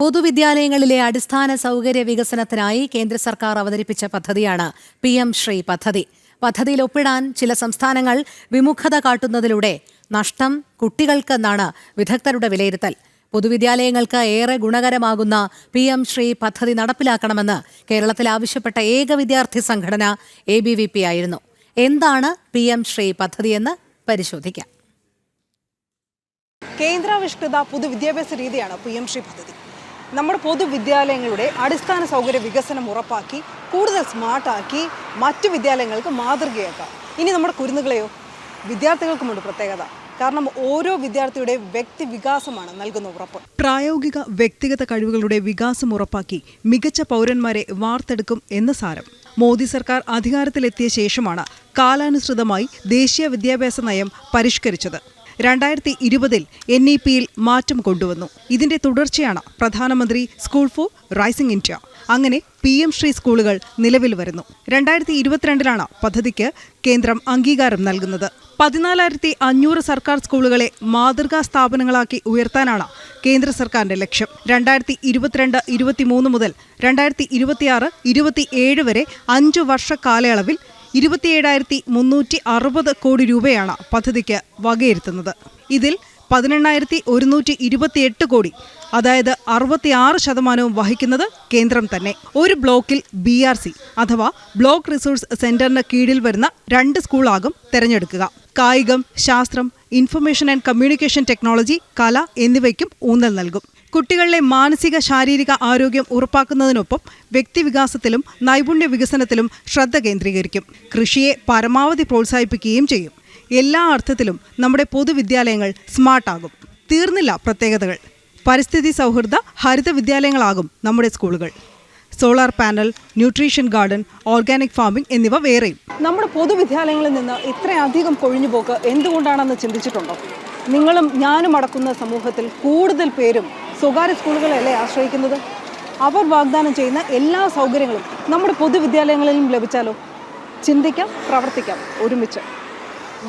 പൊതുവിദ്യാലയങ്ങളിലെ അടിസ്ഥാന സൗകര്യ വികസനത്തിനായി കേന്ദ്ര സർക്കാർ അവതരിപ്പിച്ച പദ്ധതിയാണ് പി എം ശ്രീ പദ്ധതി. പദ്ധതിയിൽ ഒപ്പിടാൻ ചില സംസ്ഥാനങ്ങൾ വിമുഖത കാട്ടുന്നതിലൂടെ നഷ്ടം കുട്ടികൾക്കെന്നാണ് വിദഗ്ധരുടെ വിലയിരുത്തൽ. പൊതുവിദ്യാലയങ്ങൾക്ക് ഏറെ ഗുണകരമാകുന്ന പി എം ശ്രീ പദ്ധതി നടപ്പിലാക്കണമെന്ന് കേരളത്തിൽ ആവശ്യപ്പെട്ട ഏക വിദ്യാർത്ഥി സംഘടന എ ബി വി പി ആയിരുന്നു. എന്താണ് പി എം ശ്രീ പദ്ധതിയെന്ന് പരിശോധിക്കാം. കേന്ദ്രാവിഷ്കൃത പൊതുവിദ്യാഭ്യാസ രീതിയാണ് പി എം ശ്രീ പദ്ധതി. നമ്മുടെ പൊതുവിദ്യാലയങ്ങളുടെ അടിസ്ഥാന സൗകര്യ വികസനം ഉറപ്പാക്കി കൂടുതൽ സ്മാർട്ടാക്കി മറ്റു വിദ്യാലയങ്ങൾക്ക് മാതൃകയാക്കാം. ഇനി നമ്മുടെ കുരുന്നുകളെയോ? വിദ്യാർത്ഥികൾക്കുമുണ്ട് പ്രത്യേകത. കാരണം ഓരോ വിദ്യാർത്ഥിയുടെ വ്യക്തി വികാസമാണ് നൽകുന്ന ഉറപ്പ്. പ്രായോഗിക വ്യക്തിഗത കഴിവുകളുടെ വികാസം ഉറപ്പാക്കി മികച്ച പൗരന്മാരെ വാർത്തെടുക്കും എന്ന സാരം. മോദി സർക്കാർ അധികാരത്തിലെത്തിയ ശേഷമാണ് കാലാനുസൃതമായി ദേശീയ വിദ്യാഭ്യാസ നയം പരിഷ്കരിച്ചത്. രണ്ടായിരത്തി ഇരുപതിൽ എൻ ഇ പിയിൽ മാറ്റം കൊണ്ടുവന്നു. ഇതിന്റെ തുടർച്ചയാണ് പ്രധാനമന്ത്രി സ്കൂൾ ഫോർ റൈസിംഗ് ഇന്ത്യ. അങ്ങനെ പി എം ശ്രീ സ്കൂളുകൾ നിലവിൽ വരുന്നു. രണ്ടായിരത്തി ഇരുപത്തിരണ്ടിലാണ് പദ്ധതിക്ക് കേന്ദ്രം അംഗീകാരം നൽകുന്നത്. പതിനാലായിരത്തി അഞ്ഞൂറ് സർക്കാർ സ്കൂളുകളെ മാതൃകാ സ്ഥാപനങ്ങളാക്കി ഉയർത്താനാണ് കേന്ദ്ര സർക്കാരിന്റെ ലക്ഷ്യം. രണ്ടായിരത്തി ഇരുപത്തിരണ്ട് ഇരുപത്തിമൂന്ന് മുതൽ രണ്ടായിരത്തി ഇരുപത്തിയാറ് ഇരുപത്തിയേഴ് വരെ അഞ്ചു വർഷ കാലയളവിൽ ഇരുപത്തിയേഴായിരത്തി മുന്നൂറ്റി അറുപത് കോടി രൂപയാണ് പദ്ധതിക്ക് വകയിരുത്തുന്നത്. ഇതിൽ പതിനെണ്ണായിരത്തി ഒരുന്നൂറ്റി ഇരുപത്തിയെട്ട് കോടി അതായത് അറുപത്തിയാറ് ശതമാനവും വഹിക്കുന്നത് കേന്ദ്രം തന്നെ. ഒരു ബ്ലോക്കിൽ ബി ആർ സി അഥവാ ബ്ലോക്ക് റിസോഴ്സ് സെന്ററിന് കീഴിൽ വരുന്ന രണ്ട് സ്കൂളാകും തെരഞ്ഞെടുക്കുക. കായികം ശാസ്ത്രം ഇൻഫർമേഷൻ ആൻഡ് കമ്മ്യൂണിക്കേഷൻ ടെക്നോളജി കല എന്നിവയ്ക്കും ഊന്നൽ നൽകും. കുട്ടികളിലെ മാനസിക ശാരീരിക ആരോഗ്യം ഉറപ്പാക്കുന്നതിനൊപ്പം വ്യക്തിവികാസത്തിലും നൈപുണ്യ വികസനത്തിലും ശ്രദ്ധ കേന്ദ്രീകരിക്കും. കൃഷിയെ പരമാവധി പ്രോത്സാഹിപ്പിക്കുകയും ചെയ്യും. എല്ലാ അർത്ഥത്തിലും നമ്മുടെ പൊതുവിദ്യാലയങ്ങൾ സ്മാർട്ടാകും. തീർന്നില്ല പ്രത്യേകതകൾ. പരിസ്ഥിതി സൗഹൃദ ഹരിത വിദ്യാലയങ്ങളാകും നമ്മുടെ സ്കൂളുകൾ. Solar panel nutrition garden organic farming എന്നിവ വേറെയും. നമ്മുടെ പൊതുവിദ്യാലയങ്ങളിൽ നിന്ന് ഇത്രയധികം കൊഴിഞ്ഞുപോക്ക് എന്തുകൊണ്ടാണെന്ന് ചിന്തിച്ചിട്ടുണ്ടോ? നിങ്ങളും ഞാനും അടക്കുന്ന സമൂഹത്തിൽ കൂടുതൽ പേരും സ്വകാര്യ സ്കൂളുകളെയല്ലേ ആശ്രയിക്കുന്നത്? അവർ വാഗ്ദാനം ചെയ്യുന്ന എല്ലാ സൗകര്യങ്ങളും നമ്മുടെ പൊതുവിദ്യാലയങ്ങളിലും ലഭിച്ചാലോ? ചിന്തിക്കാം പ്രവർത്തിക്കാം ഒരുമിച്ച്.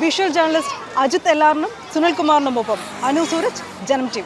വിഷ്വൽ ജേർണലിസ്റ്റ് അജിത് എല്ലാറിനും സുനിൽകുമാറിനും ഒപ്പം അനു സൂരജ് ജനം ടി